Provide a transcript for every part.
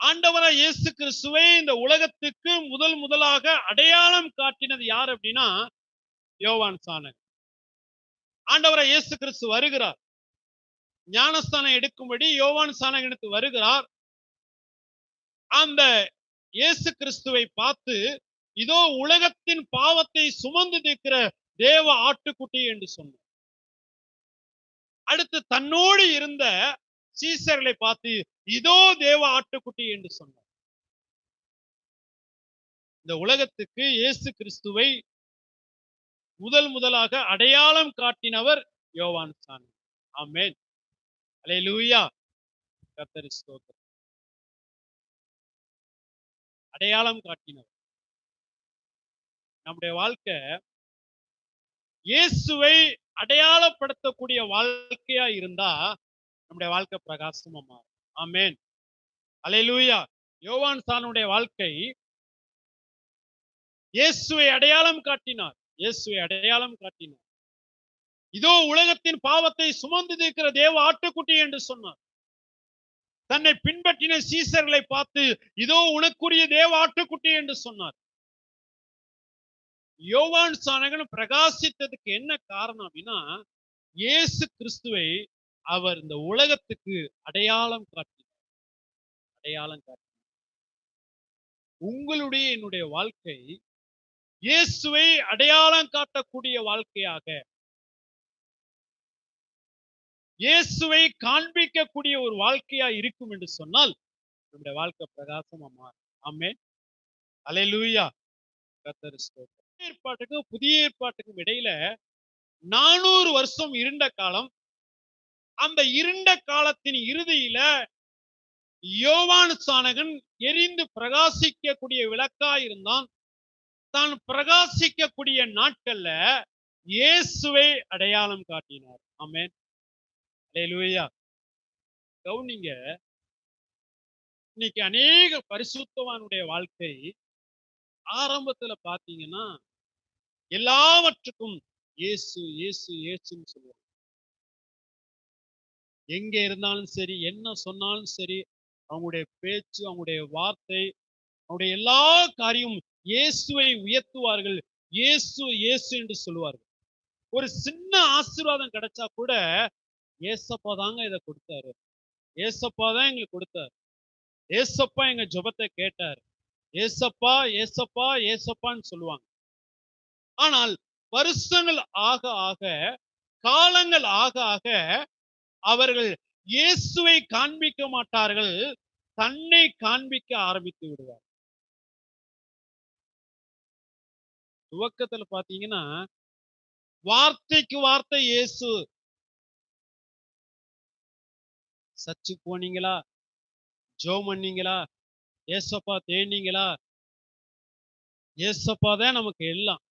ஆண்டவராய் இயேசு கிறிஸ்துவை இந்த உலகத்துக்கு முதல் முதலாக அடையாளம் காட்டினது யார் அப்படின்னா யோவான் சாணகன் ஆண்டவராய் இயேசு கிறிஸ்து வருகிறார். ஞானஸ்தானம் எடுக்கும்படி யோவான் சாணகனுக்கு வருகிறார். அந்த இயேசு கிறிஸ்துவை பார்த்து இதோ உலகத்தின் பாவத்தை சுமந்து தீர்க்கிற தேவ ஆட்டுக்குட்டி என்று சொன்னார். அடுத்து தன்னோடு இருந்த சீசர்களை பார்த்து இதோ தேவ ஆட்டுக்குட்டி என்று சொன்னார். இந்த உலகத்துக்கு இயேசு கிறிஸ்துவை முதல் முதலாக அடையாளம் காட்டினவர் யோவான் சாமி. ஆமென். லூயா கத்தரி ஸ்தோத்திரம். அடையாளம் காட்டினவர். நம்முடைய வாழ்க்கை இயேசுவை அடையாளப்படுத்தக்கூடிய வாழ்க்கையா இருந்தா நம்முடைய வாழ்க்கை பிரகாசமா மாறும். ஆமென். அல்லேலூயா. யோவான் சானுடைய வாழ்க்கை. இயேசுவை அடையாளம் காட்டினார். இயேசுவை அடையாளம் காட்டினார். இதோ உலகத்தின் பாவத்தை சுமந்து இருக்கிற தேவ ஆட்டுக்குட்டி என்று சொன்னார். தன்னை பின்பற்றின சீசர்களை பார்த்து இதோ உனக்குரிய தேவ ஆட்டுக்குட்டி என்று சொன்னார். யோவான் சானகன் பிரகாசித்ததுக்கு என்ன காரணம் அப்படின்னா இயேசு கிறிஸ்துவை அவர் இந்த உலகத்துக்கு அடையாளம் காட்டினார். அடையாளம் காட்டினார் உங்களுடைய என்னுடைய வாழ்க்கை இயேசுவை அடையாளம் காட்டக்கூடிய வாழ்க்கையாக. இயேசுவை காண்பிக்கக்கூடிய ஒரு வாழ்க்கையா இருக்கும் என்று சொன்னால் நம்முடைய வாழ்க்கை பிரகாசமா மாறும். ஆமே அலையலூயா. கத்தர் புதிய ஏற்பாட்டுக்கும் புதிய ஏற்பாட்டுக்கும் இடையில நானூறு வருஷம் இருண்ட காலம். அந்த இருண்ட காலத்தின் இறுதியில யோவான் சானகன் எரிந்து பிரகாசிக்கக்கூடிய விளக்கா இருந்தான். தான் பிரகாசிக்கக்கூடிய நாட்கள்ல இயேசுவை அடையாளம் காட்டினார். ஆமேன். கவுனிங்க இன்னைக்கு அநேக பரிசுத்தவானுடைய வாழ்க்கை ஆரம்பத்துல பாத்தீங்கன்னா எல்லாவற்றுக்கும் இயேசு இயேசு இயேசுன்னு சொல்லுவாங்க. எங்க இருந்தாலும் சரி என்ன சொன்னாலும் சரி அவங்களுடைய பேச்சு அவங்களுடைய வார்த்தை அவங்களுடைய எல்லா காரியமும் இயேசுவை உயர்த்துவார்கள். இயேசு இயேசு என்று சொல்லுவார்கள். ஒரு சின்ன ஆசீர்வாதம் கிடைச்சா கூட ஏசப்பா தாங்க இதை கொடுத்தாரு. ஏசப்பா தான் எங்களுக்கு கொடுத்தாரு. ஏசப்பா எங்க ஜபத்தை கேட்டார். ஏசப்பா ஏசப்பா ஏசப்பான்னு சொல்லுவாங்க. ஆனால் வருஷங்கள் ஆக ஆக காலங்கள் ஆக ஆக அவர்கள் இயேசுவை காண்பிக்க மாட்டார்கள் தன்னை காண்பிக்க ஆரம்பித்து விடுவார். துவக்கத்துல பாத்தீங்கன்னா வார்த்தைக்கு வார்த்தை இயேசு. சச்சு போனீங்களா? ஜோ பண்ணீங்களா? ஏசப்பா தேனீங்களா ஏசப்பா தான் நமக்கு எல்லாம்.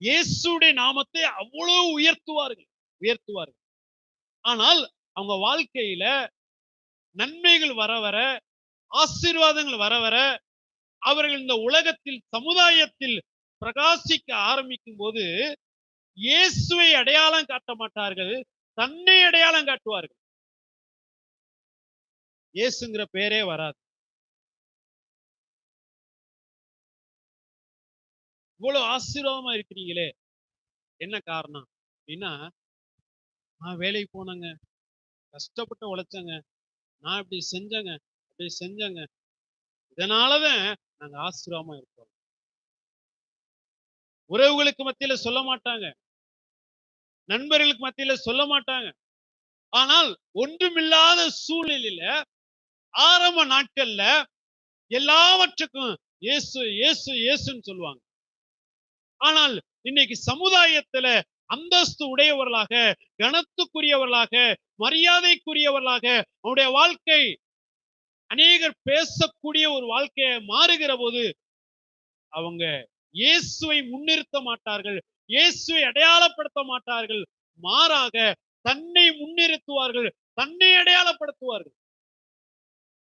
இயேசுடைய நாமத்தை அவ்வளவு உயர்த்துவார்கள் உயர்த்துவார்கள். ஆனால் அவங்க வாழ்க்கையில நன்மைகள் வர வர ஆசீர்வாதங்கள் வர வர அவர்கள் இந்த உலகத்தில் சமுதாயத்தில் பிரகாசிக்க ஆரம்பிக்கும் போது இயேசுவை அடையாளம் காட்ட மாட்டார்கள் தன்னை அடையாளம் காட்டுவார்கள். இயேசுங்கிற பேரே வராது. இவ்வளவு ஆசீர்வாதமா இருக்கிறீங்களே. என்ன காரணம்? அப்படின்னா நான் வேலைக்கு போனேங்க. கஷ்டப்பட்டு உழைச்சேங்க. நான் இப்படி செஞ்சேங்க அப்படி செஞ்சேங்க. இதனாலதான் நாங்க ஆசிரியமா இருக்கோம் உறவுகளுக்கு மத்தியில சொல்ல மாட்டாங்க. நண்பர்களுக்கு மத்தியில சொல்ல மாட்டாங்க. ஆனால் ஒன்றுமில்லாத சூழ்நிலையில ஆரம்ப நாட்கள்ல எல்லாவற்றுக்கும் இயேசு இயேசு இயேசுன்னு சொல்லுவாங்க. ஆனால் இன்னைக்கு சமுதாயத்துல அந்தஸ்து உடையவர்களாக கனத்துக்குரியவர்களாக மரியாதைக்குரியவர்களாக அவனுடைய வாழ்க்கை அநேகர் பேசக்கூடிய ஒரு வாழ்க்கையை மாறுகிற போது அவங்க இயேசுவை முன்னிறுத்த மாட்டார்கள் இயேசுவை அடையாளப்படுத்த மாட்டார்கள் மாறாக தன்னை முன்னிறுத்துவார்கள் தன்னை அடையாளப்படுத்துவார்கள்.